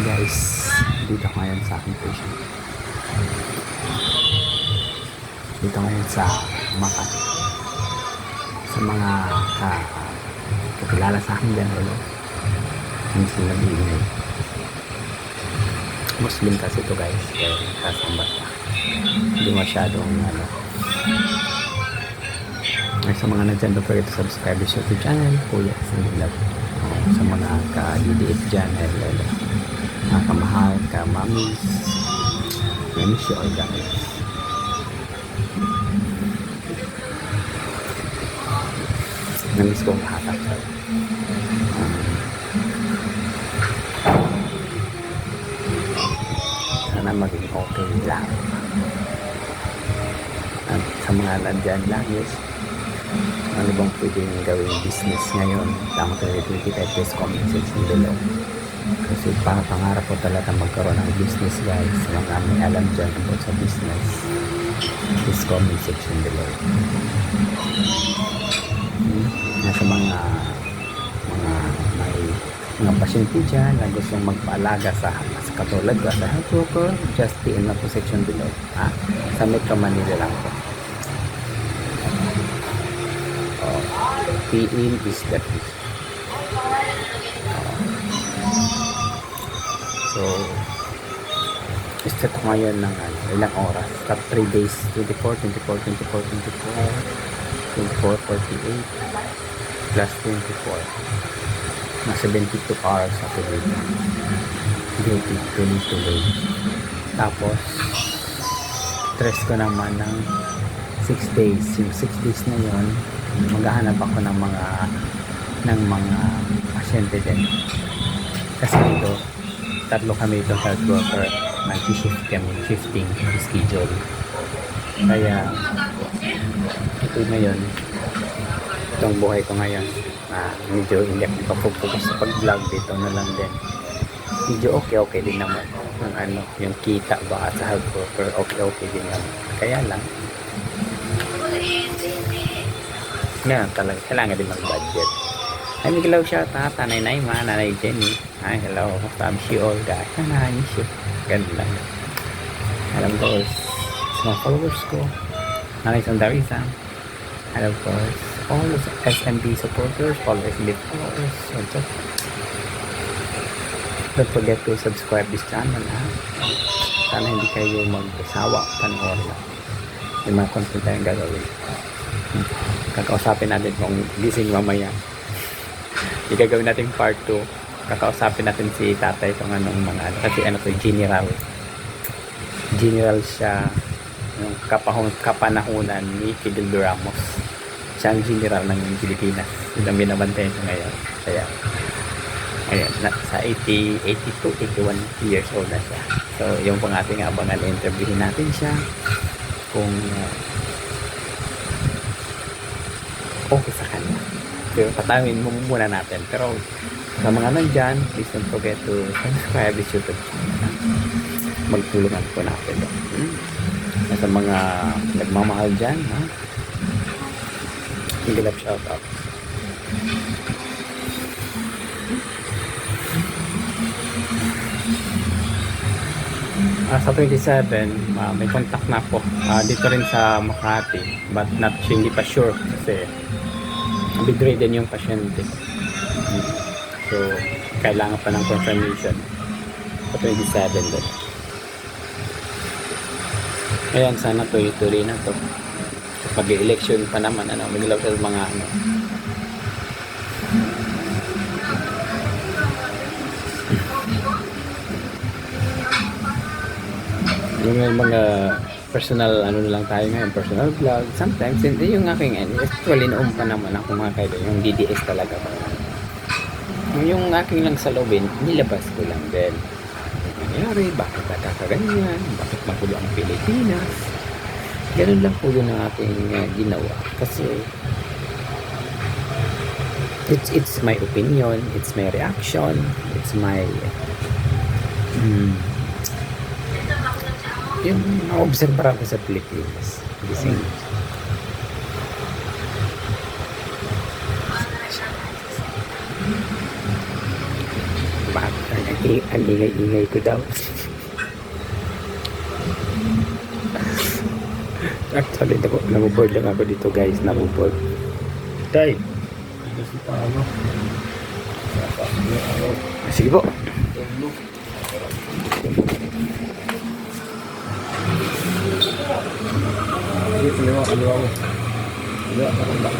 Guys, dito ako ngayon sa aking patient. Dito ngayon sa Makati. Sa mga ka, kakilala sa akin dyan, ulo. Hindi sila biingay. Muslim kasi ito guys, kaya kasambat pa. Hindi masyadong ano. Ay, sa mga nandyan, don't forget to subscribe to YouTube channel, Kuya sa mga ka-DDF dyan, hello, hello. Mga kamahal, kamamis, namiss you all guys. Namiss ko ang lahat actually. Um, sana maging okay lang. At sa mga nandyan lang is, ano bang pwedeng gawing business ngayon? Tama 2025 please comment section below. Kasi para pangarap ko talaga magkaroon ng business guys. Sa mga may alam dyan about sa business. Please comment section below. Hmm? Nasa mga mga may mga pasyente dyan na gustong magpaalaga sa sa katulad ko sa health worker, just PM na po section below. Ha? Sa Metro Manila lang po. Oh, PM is the key. So, start ko ngayon ng ano, ilang oras. Top 3 days, 24, 24, 24, 24, 24, 48, plus 24. Mga 72 hours ako dito. Duty, 22 days. Tapos, stress ko naman ng 6 days. Yung 6 days na yun, maghahanap ako ng mga ng mga pasyente din. Kasi dito, tatlo kami ito health worker. Nag-shift kami shifting schedule. Kaya ito ngayon itong buhay ko ngayon. Na medyo hindi ako papupukas sa pag-vlog. Dito na lang din. Medyo okay okay din naman. Yung ano yung kita ba sa health worker okay okay din naman. Kaya lang. Ngayon talaga kailangan din mag-budget Hi, Miguel shout out. Nanay Naima, Nanay Jenny. Hi, hello. She all guys. Nanay you. Ganun lang. Alam ko, sa mga followers ko. Nanay Sandarisa. Hello, of course. All the SMB supporters, the SMB followers. What's up? Don't forget to subscribe this channel, ha? Sana hindi kayo mag-sawa panoorin lang. Yung mga content tayong gagawin. Hmm. Kakausapin natin kung gising mamaya igagawin natin part 2 kakausapin natin si tatay kung anong mga ano. Kasi ano to general. General siya. Yung kapahon, kapanahunan ni Fidel Ramos. Siya ang general ng Pilipinas. Yun ang binabantay ko ngayon. Kaya ayun na, sa 80, 82, 81 years old na siya. So yung pang ating abangan. Interviewin natin siya kung uh, okay sa kanya patawin mo muna natin. Pero sa mga nandyan, please don't forget to subscribe this YouTube channel. Magtulungan po natin. Hmm? Sa mga nagmamahal dyan, ha? Single up shout out. Ah, sa 27, ah, may contact na po. Ah, dito rin sa Makati. But not, hindi pa sure kasi bedridden yung pasyente. So, kailangan pa ng confirmation sa 27 doon. Ayan, sana tuloy-tuloy na to. Pag election pa naman, ano, maglaw sa mga ano. Yung may mga personal ano lang tayo ngayon, personal vlog. Sometimes, hindi yung aking, actually noon pa naman ako mga kaibigan, yung DDS talaga ko. Yung aking lang sa lobin, nilabas ko lang din. Nangyari, bakit nagkakaganyan, bakit magulo ang Pilipinas. Ganun lang po yun ang aking uh, ginawa. Kasi, it's it's my opinion, it's my reaction, it's my mm, yung na-observe ko sa Pilipinas. Gising. Bakit ang ingay-ingay ko daw. Actually, nabuboard lang ako dito guys, nabuboard. Tay. Kasi paano? Sige po. Sige, kaliwa, kaliwa mo. Kaliwa, kaliwa.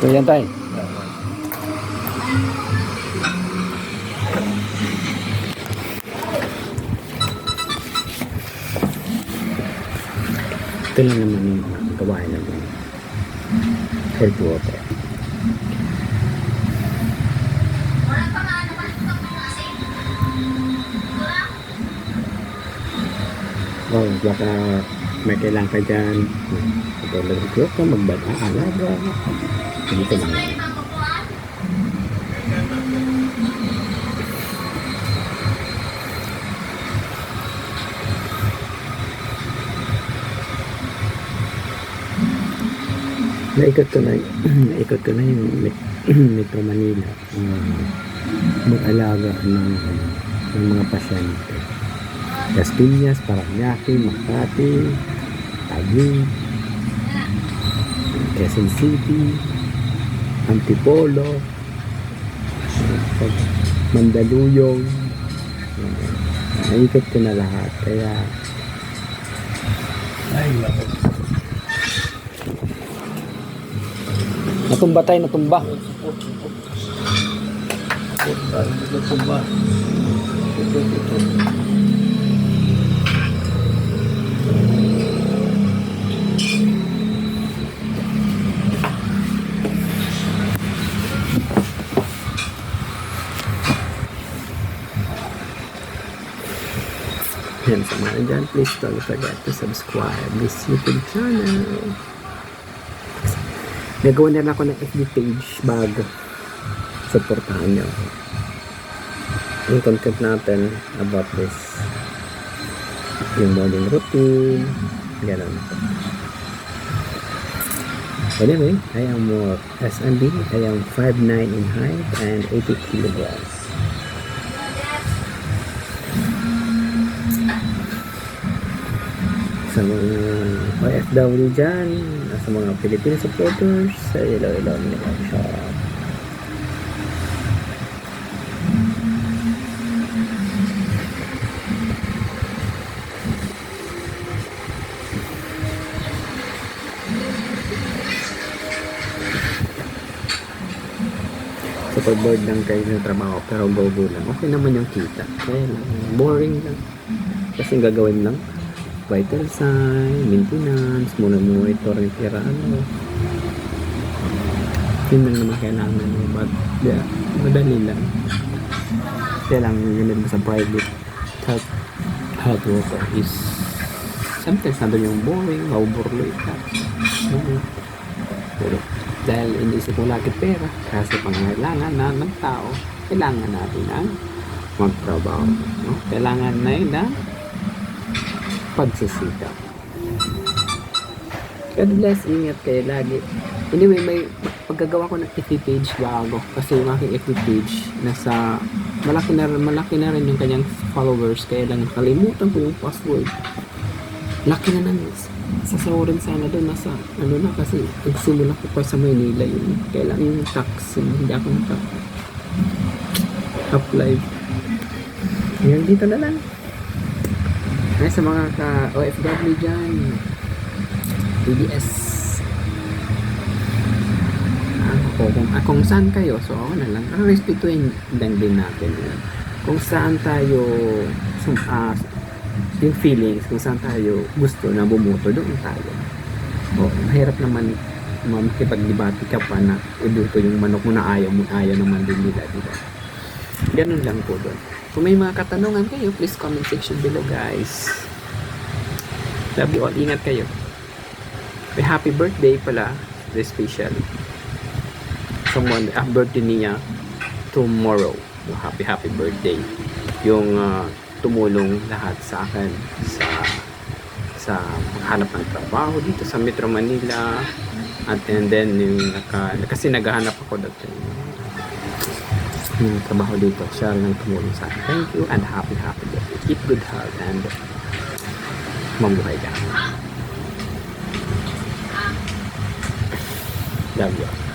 So yan tayo. Ito lang naman yung gawain naman. Health water. Oh, baka may kailangan ka dyan. Katulad ko ka, magbata, alaga. Dito lang. Naikot ko na, naikot ko na yung Met- Metro Manila. Um, mag-alaga ng, ng mga pasyente. Las Piñas, Paranaque, Makati, Taguig, Quezon City, Antipolo, Mandaluyong. Naikot ko na lahat. Kaya Ay, natumba tayo, natumba. Support, support. Support tayo. Ito po ba? Ito, ito. Yan, sa mga please don't forget to subscribe this YouTube channel. Nagawa na ako ng FB page bago. Supportahan ako. Yung content natin about this. Yung morning routine. Ganun. Anyway, I am more SMB. I am 5'9 in height and 80 kilograms. OFW dyan, sa mga Filipino supporters, sa Iloilo Medical Shop. Super bored lang kayo ng trabaho pero go-go lang. Okay naman yung kita. Kaya lang, boring lang. Kasi gagawin lang vital sign, maintenance, muna monitor tira, ano. Yun lang naman kailangan mo. But, yeah, madali lang. Kaya lang, yun mo sa private health, health worker is sometimes nandun yung boring, mauburloy ka. Oo. Pero, dahil inisip mo lagi pera, kasi pangailangan na ng tao, kailangan natin ang magtrabaho. No? Kailangan na yun na pagsisikap. God bless, ingat kayo lagi. Anyway, may paggagawa ko ng FB page bago. Kasi yung aking FB page, nasa, malaki na, malaki na rin yung kanyang followers. Kaya lang nakalimutan ko yung password. Laki na nang sasawarin sana doon. Nasa, ano na kasi, nagsimula ko pa sa Maynila yun. Kaya lang yung tax, hindi ako naka apply. Yan, dito na lang. Ay, sa mga ka-OFW dyan, TBS. Ako, kung, ah, kung saan kayo, so ako na lang, ah, respetuhin lang din natin yun. Kung saan tayo, sum, ah, yung feelings, kung saan tayo gusto na bumuto, doon tayo. O, mahirap naman makipag-debate ka pa na iduto yung manok mo na ayaw mo, ayaw naman din nila, di? Ganun lang po doon. Kung may mga katanungan kayo, please comment section below, guys. Love you all. Ingat kayo. May happy birthday pala. The special. Someone, ah, birthday niya tomorrow. Happy, happy birthday. Yung ah, tumulong lahat sa akin sa sa maghanap ng trabaho dito sa Metro Manila at and then yung naka, kasi naghahanap ako dati yung trabaho dito. Siya rin ang tumulong sa akin. Thank you and happy, happy birthday. Keep good health and mabuhay ka. Love you.